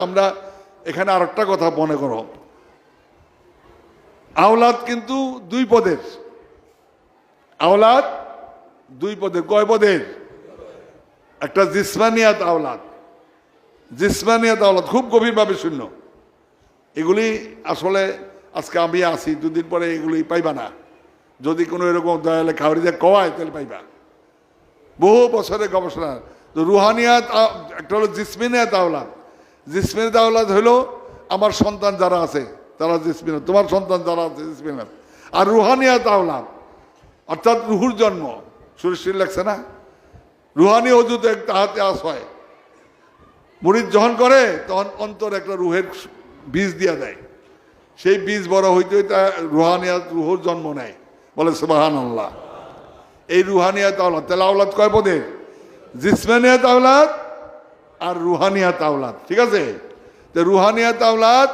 আমরা এখানে আর একটা কথা মনে করো। আওলাদ কিন্তু দুই পদের। আওলাদ দুই পদের। কয় পদের? একটা জিসমানিয়াত আওলাদ। জিসমানিয়াত আওলাদ, খুব গভীরভাবে শূন্য। এগুলি আসলে আজকে আমি আসি দুদিন পরে এগুলি পাইবা না। যদি কোনো এরকম দয়ালে খাওয়ারি যে কওয়ায় তাহলে পাইবা। বহু বছরের গবেষণা। তো রুহানিয়াত একটা হলো জিসমিনিয়াত আওলাদ। জিসমিনিয়াত আওলাদ হলো আমার সন্তান যারা আছে, তারা জিসমিনাত তোমার সন্তান যারা আছে জিসমিনাত আর রুহানিয়াত আওলাদ অর্থাৎ রুহুর জন্ম সুরশ্রী লাগছে না? রুহানি অজুত একটা হাতে হয়। মুড়িদ যখন করে, তখন অন্তর একটা রুহের বীজ দিয়া দেয়। সেই বীজ বড় হইতে হইতে রুহানিয়াত রুহুর জন্ম নেয়। বলে সুবাহান আল্লাহ এই রুহানিয়াত আওলাদ তাহলে আওলাদ কয় পদের জিসমানিয়াত আওলাদ আর রুহানিয়াত আওলাদ, ঠিক আছে? তো রুহানিয়াত আওলাদ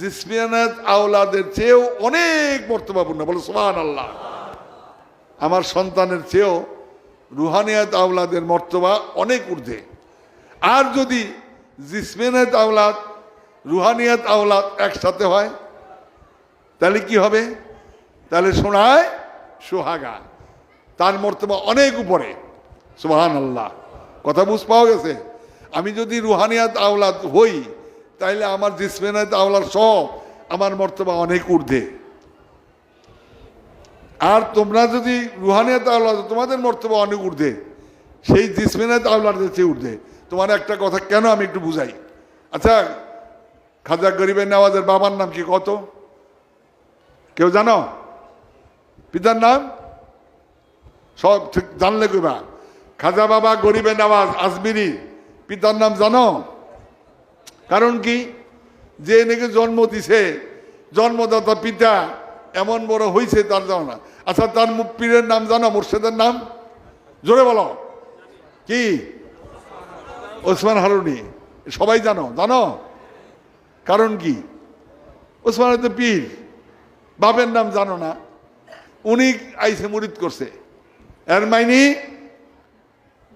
জিসমিয়ানাত আওলাদের চেয়েও অনেক মর্তবাপূর্ণ, বলে সোহান আল্লাহ আমার সন্তানের চেয়েও রুহানিয়াত আওলাদের মর্তবা অনেক ঊর্ধ্বে। আর যদি জিসমেনাত আওলাদ, রুহানিয়াত আওলাদ একসাথে হয়, তাহলে কি হবে? তাহলে শোনায় সোহাগা, তার মর্তবা অনেক উপরে সোহান আল্লাহ কথা বুঝ পাওয়া গেছে? আমি যদি রুহানিয়াত আওলাদ হই, তাইলে আমার জিসমেনাত আওলাদ সব আমার মর্তবা অনেক ঊর্ধ্বে। আর তোমরা যদি রুহানিয়াত আওলাদ, তোমাদের মর্তবা অনেক ঊর্ধ্বে। সেই জিসমিনাত আওলাদের চেয়ে ঊর্ধ্বে। তোমার একটা কথা কেন আমি একটু বুঝাই? আচ্ছা খাজা গরিবের নেওয়াজের বাবার নাম কি কত? কেউ জানো? পিতার নাম? সব ঠিক জানলে কইবা। খাজা বাবা গরিবের নেওয়াজ আজমিরি। পিতার নাম জানো? কারণ কি? যে নাকি জন্ম দিছে, জন্মদাতা পিতা এমন বড় হয়েছে তার জানো না। আচ্ছা তার পীরের নাম জানো, মুর্শেদের নাম? জোরে বলো। কি? ওসমান হারুনি। সবাই জানো জানো? কারণ কি? ওসমান তো পীর। বাপের নাম জানো না। উনি আইসে মুরিদ করছে। এর মাইনি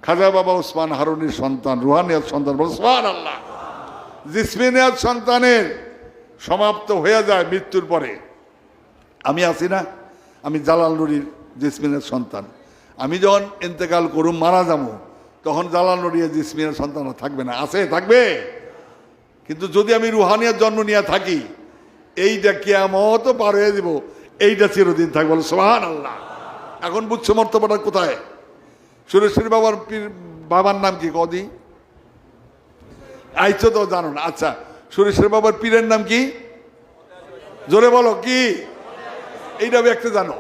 খাজা বাবা ওসমান হারুনির সন্তান রুহানিয়াত সন্তান সোহান আল্লাহ জিসমিনিয়াত সন্তানের সমাপ্ত হয়ে যায় মৃত্যুর পরে। আমি আছি না, আমি জালাল নুরির জিসমিনের সন্তান। আমি যখন ইন্তেকাল করুম, মারা যাব, তখন জালাল নুরিয়া জিসমিনের সন্তান থাকবে না। আছে, থাকবে। কিন্তু যদি আমি রুহানিয়ার জন্ম নিয়ে থাকি, এইটা কেয়ামত পার হয়ে দিব এইটা চিরদিন থাকবে সোহান আল্লাহ এখন বুঝছ মর্তবাটা কোথায়? সুরেশ্বরী বাবার পীর বাবার নাম কি, কদি? আইছো তো জানো না। আচ্ছা সুরেশ্বর বাবার পীরের নাম কি? জোরে বলো, কি? এইটা ব্যক্তি জানো।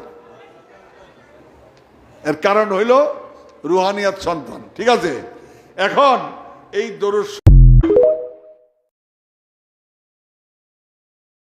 এর কারণ হইল রুহানিয়াত সন্তান, ঠিক আছে? এখন এই দরুদ